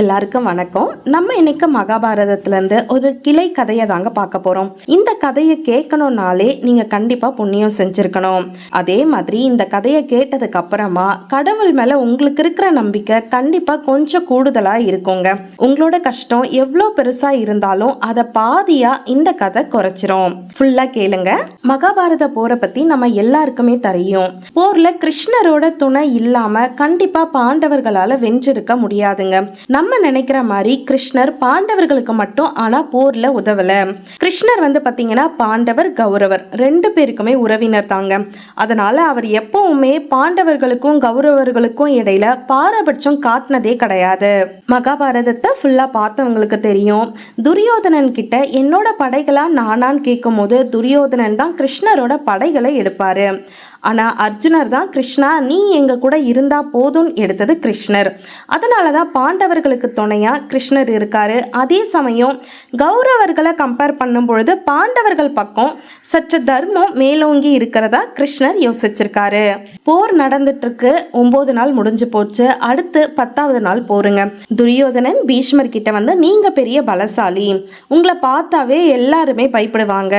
எல்லாருக்கும் வணக்கம். நம்ம இன்னைக்கு மகாபாரதத்திலேருந்து ஒரு கிளை கதையை தாங்க பார்க்க போகிறோம் இந்த கதையை கேட்கணும்னாலே நீங்கள் கண்டிப்பாக புண்ணியம் செஞ்சுருக்கணும். அதே மாதிரி இந்த கதையை கேட்டதுக்கு அப்புறமா கடவுள் மேலே உங்களுக்கு இருக்கிற நம்பிக்கை கண்டிப்பாக கொஞ்சம் கூடுதலாக இருக்குங்க. உங்களோட கஷ்டம் எவ்வளோ பெருசாக இருந்தாலும் அதை பாதியாக இந்த கதை குறைச்சிரும். ஃபுல்லாக கேளுங்க. மகாபாரத போரை பற்றி நம்ம எல்லாருக்குமே தெரியும். போரில் கிருஷ்ணரோட துணை இல்லாமல் கண்டிப்பாக பாண்டவர்களால் வென்றிருக்க முடியாதுங்க. நம்ம நினைக்கிற மாதிரி கிருஷ்ணர் பாண்டவர்களுக்கு மட்டும் ஆனா போர்ல உதவல. கிருஷ்ணர் வந்து பாத்தீங்கன்னா பாண்டவர் கௌரவர். ரெண்டு பேருக்குமே உறவினர் தாங்க. அதனால அவர் எப்பவுமே பாண்டவர்களுக்கும் கௌரவர்களுக்கும் இடையில பாரபட்சம் காட்டினதே கிடையாது. மகாபாரதத்தை ஃபுல்லா பார்த்தவங்களுக்கு தெரியும். துரியோதனன் கிட்ட என்னோட படைகளா நானான்னு கேட்கும்போது துரியோதனன் தான் கிருஷ்ணரோட படைகளை எடுப்பாரு. ஆனால் அர்ஜுனர் தான் கிருஷ்ணா நீ எங்கள் கூட இருந்தா போதும் எடுத்தது கிருஷ்ணர். அதனால தான் பாண்டவர்களுக்கு துணையாக கிருஷ்ணர் இருக்காரு. அதே சமயம் கௌரவர்களை கம்பேர் பண்ணும் பொழுது பாண்டவர்கள் பக்கம் சற்று தர்மம் மேலோங்கி இருக்கிறதா கிருஷ்ணர் யோசிச்சிருக்காரு. போர் நடந்துட்டு இருக்கு ஒன்பது நாள் முடிஞ்சு போச்சு. அடுத்து பத்தாவது நாள் போருங்க. துரியோதனன் பீஷ்மர் கிட்ட வந்து நீங்க பெரிய பலசாலி. உங்களை பார்த்தாவே எல்லாருமே பயப்படுவாங்க.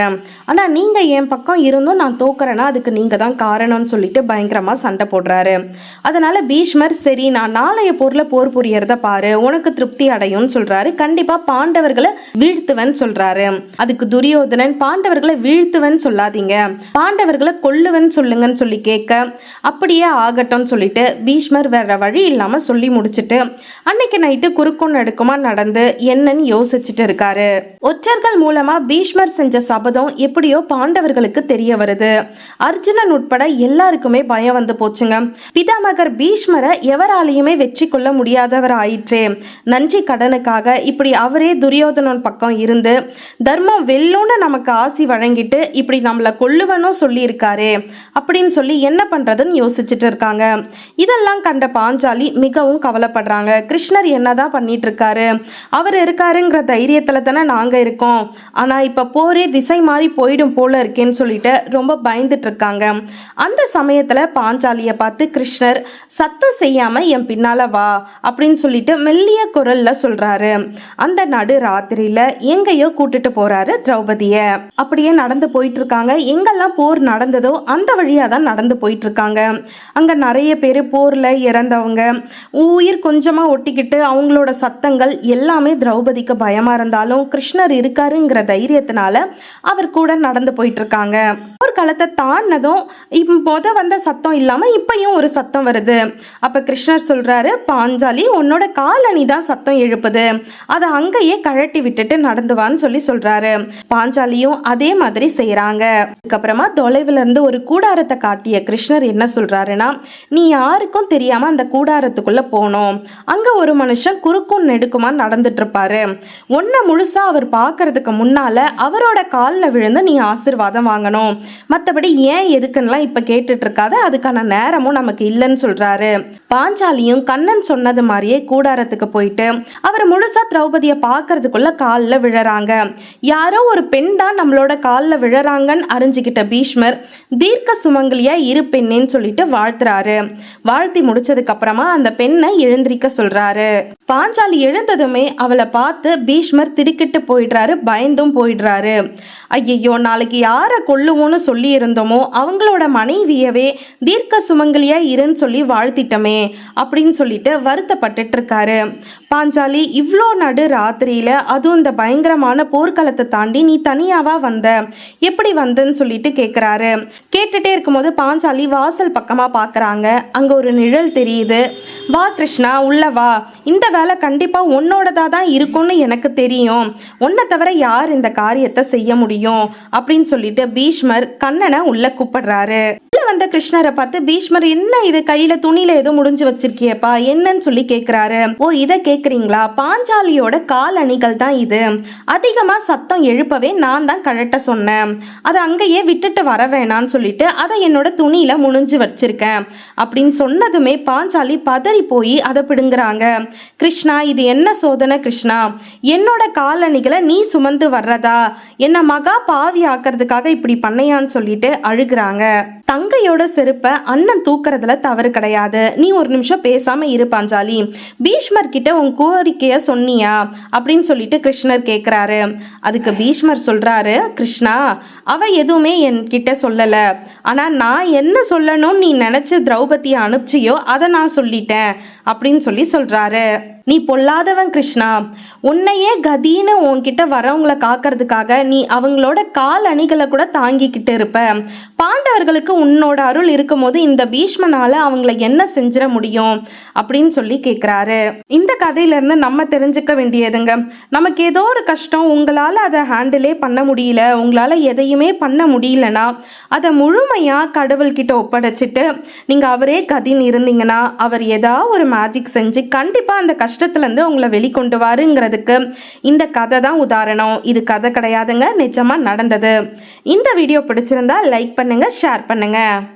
ஆனால் நீங்க என் பக்கம் இருந்தும் நான் தோக்குறேன்னா அதுக்கு நீங்க தான் காரணம்னு சொல்லிட்டு பயங்கரமா சண்டை போடுறாரு. அதனால பீஷ்மர் சரி நான் நாளைய போர்ல போர் புரியறத பாரு உனக்கு திருப்தி அடையும்னு சொல்றாரு. கண்டிப்பா பாண்டவர்களை வீழ்த்துவன் சொல்றாரு. அதுக்கு துரியோதனன் பாண்டவர்களை வீழ்த்துவன் சொல்லாதீங்க. பாண்டவர்களை கொல்லுவன் சொல்லுங்கன்னு சொல்லி கேட்க அப்படியே ஆகட்டும்னு சொல்லிட்டு பீஷ்மர் வேற வழி இல்லாம சொல்லி முடிச்சிட்டு அன்னைக்கு நைட்டு குறுக்கும் நடுக்குமா நடந்து என்னன்னு யோசிச்சுட்டு இருக்காரு. ஒற்றர்கள் மூலமா பீஷ்மர் செஞ்ச சபதம் எப்படியோ பாண்டவர்களுக்கு தெரிய வருது. அர்ஜுனன் உட்பட எல்லாருக்குமே பயம் வந்து போச்சுங்க. பிதாமகர் பீஷ்மரை எவராலையுமே வெற்றி கொள்ள முடியாதவர் ஆயிற்றே நன்றி கடனுக்காக இப்படி அவரே துரியோதனன் பக்கம் இருந்து தர்மம் வெல்லும்னு நமக்கு ஆசி வழங்கிட்டு இப்படி நம்மளை கொல்லுவனும் சொல்லியிருக்காரே அப்படின்னு சொல்லி என்ன பண்றதுன்னு யோசிச்சுட்டு இருக்காங்க. இதெல்லாம் கண்ட பாஞ்சாலி மிகவும் கவலைப்படுறாங்க. கிருஷ்ணர் என்னதான் பண்ணிட்டு இருக்காரு அவர் இருக்காருங்கிற தைரியத்துல தானே நாங்க இருக்கோம். ஆனா இப்ப போரே திசை மாறி போயிடும் போல இருக்கேன்னு சொல்லிட்டு ரொம்ப பயந்துட்டு இருக்காங்க. அந்த சமயத்துல பாஞ்சாலியை பார்த்து கிருஷ்ணர் சத்தம் செய்யாம என் பின்னால வா அப்படின்னு சொல்லிட்டு மெல்லிய குரல்ல சொல்றாரு. அந்த நடு ராத்திரியில எங்கேயோ கூட்டிட்டு போறாரு திரௌபதிய. அப்படியே நடந்து போயிட்டு இருக்காங்க எங்கெல்லாம் போர் நடந்ததோ அந்த வழியாக தான் நடந்து போயிட்டு இருக்காங்க அங்க நிறைய பேர் போர்ல இறந்தவங்க. உயிர் கொஞ்சமா ஒட்டிக்கிட்டு அவங்களோட சத்தங்கள் எல்லாமே திரௌபதிக்கு பயமா இருந்தாலும் கிருஷ்ணர் இருக்காருங்கிற தைரியத்தினால அவர் கூட நடந்து போயிட்டு இருக்காங்க ஒரு காலத்தை தாண்டினதும் இப்போத வந்த சத்தம் இல்லாம இப்பயும் ஒரு சத்தம் வருது. அப்ப கிருஷ்ணர் சொல்றாரு பாஞ்சாலி உன்னோட காலணி தான் சத்தம் எழுப்புது. அதை அங்கேயே கழட்டி விட்டுட்டு நடந்து வான்னு சொல்லி சொல்றாரு. பாஞ்சாலியும் அதே மாதிரி செய்கிறாங்க அதுக்கப்புறமா தொலைவுல இருந்து ஒரு கூடாரத்தை காட்டிய கிருஷ்ணர் என்ன சொல்றாருன்னா நீ யாருக்கும் தெரியாம அந்த கூடாரத்துக்குள்ள போனோம். அங்க ஒரு மனுஷன் குறுக்கும் நெடுக்குமா நடந்துட்டு இருப்பாரு ஒன்ன முழுசா அவர் பார்க்கறதுக்கு முன்னால அவரோட காலில் விழுந்து நீ ஆசிர்வாதம் வாங்கணும். மற்றபடி ஏன் எதுக்குன்னுலாம் இப்ப கேட்டுட்டு இருக்காது அதுக்கான நேரமும் நமக்கு இல்லைன்னு சொல்றாரு. பாஞ்சாலியும் கண்ணன் சொன்னது மாதிரியே கூடாரத்துக்கு போயிட்டு அவர் முழுசா திரௌபதியை பார்க்கறதுக்குள்ள காலில் விழறாங்க. யாரோ ஒரு பெண் தான் நம்மளோட காலில் விழறாங்கன்னு அறிஞ்சுக்கிட்ட பீஷ்மர் தீர்க்க சுமங்கலியா இரு பெண்ணேன்னு சொல்லிட்டு வாழ்த்துறாரு. வாழ்த்தி முடிச்சதுக்கு அப்புறமா அந்த பெண்ணை எழுந்திருக்க சொல்றாரு. பாஞ்சாலி எழுந்ததுமே அவளை பார்த்து பீஷ்மர் திடுக்கிட்டு போயிடுறாரு பயந்தும் போயிடுறாரு. ஐயையோ நாளைக்கு யாரை கொல்லுவோன்னு சொல்லி இருந்தோமோ அவங்களோட மனைவியவே தீர்க்க சுமங்கலியா இருன்னு சொல்லி வாழ்த்திட்டமே அப்படின்னு சொல்லிட்டு வருத்தப்பட்டுட்டு இருக்காரு பாஞ்சாலி இவ்வளோ நடு ராத்திரியில அதுவும் இந்த பயங்கரமான போர்க்களத்தை தாண்டி நீ தனியாவா வந்த? எப்படி வந்தன்னு சொல்லிட்டு கேட்குறாரு கேட்டுட்டே இருக்கும்போது பாஞ்சாலி வாசல் பக்கமாக பார்க்குறாங்க அங்கே ஒரு நிழல் தெரியுது. வா கிருஷ்ணா உள்ள வா. இந்த வேலை கண்டிப்பாக உன்னோடதா தான் இருக்கும்னு எனக்கு தெரியும். உன்னை தவிர யார் இந்த காரியத்தை செய்ய முடியும்? அப்படின்னு சொல்லிட்டு பீஷ்மர் கண்ணனை உள்ள கூப்பிடுறாரு. வந்த கிருஷ்ணரை பார்த்து பீஷ்மர் என்ன இது? கையில துணியில ஏதோ முடிஞ்சு வச்சிருக்கியப்பா. என்னன்னு சொல்லி கேக்குறாரு. ஓ இதை கேக்குறீங்களா? பாஞ்சாலியோட கால் அணிகள் தான் இது. அதிகமா சத்தம் எழுப்பவே நான் தான் கழட்ட சொன்னேன். அதை அங்கேயே விட்டுட்டு வர வேணான்னு சொல்லிட்டு அதை என்னோட துணியில முடிஞ்சு வச்சிருக்கேன். அப்படின்னு சொன்னதுமே பாஞ்சாலி பதறி போய் அதை பிடுங்குறாங்க. கிருஷ்ணா இது என்ன சோதனை கிருஷ்ணா? என்னோட காலணிகளை நீ சுமந்து வர்றதா? என்ன மகா பாவி ஆக்கிறதுக்காக இப்படி பண்ணையான்னு சொல்லிட்டு அழுகுறாங்க. தங்கையோட செருப்பை அண்ணன் தூக்குறதுல தவறு கிடையாது. நீ ஒரு நிமிஷம் பேசாம இரு பாஞ்சாலி. பீஷ்மர் கிட்ட உன் கோரிக்கைய சொன்னியா? அப்படின்னு சொல்லிட்டு கிருஷ்ணர் கேட்குறாரு அதுக்கு பீஷ்மர் சொல்றாரு கிருஷ்ணா அவ எதுவுமே என்கிட்ட சொல்லல. ஆனா நான் என்ன சொல்லணும்னு நீ நினைச்சு திரௌபதியை அனுப்பிச்சியோ அதை நான் சொல்லிட்டேன். அப்படின்னு சொல்லி சொல்றாரு. நீ பொல்லாதவன் கிருஷ்ணா. உன்னையே கதின்னு உன்கிட்ட வரவங்களை காக்கிறதுக்காக நீ அவங்களோட கால் அணிகளை கூட தாங்கிக்கிட்டு இருப்ப. பாண்டவர்களுக்கு உன்னோட அருள் இருக்கும்போது இந்த பீஷ்மனால அவங்கள என்ன செஞ்சிட முடியும்? அப்படின்னு சொல்லி கேட்குறாரு இந்த கதையிலேருந்து நம்ம தெரிஞ்சுக்க வேண்டியதுங்க. நமக்கு ஏதோ ஒரு கஷ்டம் உங்களால் அதை ஹேண்டிலே பண்ண முடியல உங்களால் எதையுமே பண்ண முடியலனா அதை முழுமையாக கடவுள்கிட்ட ஒப்படைச்சிட்டு நீங்கள் அவரே கதின்னு இருந்தீங்கன்னா அவர் ஏதாவது ஒரு மேஜிக் செஞ்சு கண்டிப்பாக அந்த கஷ்டம் கஷ்டத்துலேருந்து உங்களை வெளிக்கொண்டு வாருங்கிறதுக்கு இந்த கதை தான் உதாரணம். இது கதை கிடையாதுங்க நிஜமாக நடந்தது. இந்த வீடியோ பிடிச்சிருந்தா லைக் பண்ணுங்கள் ஷேர் பண்ணுங்கள்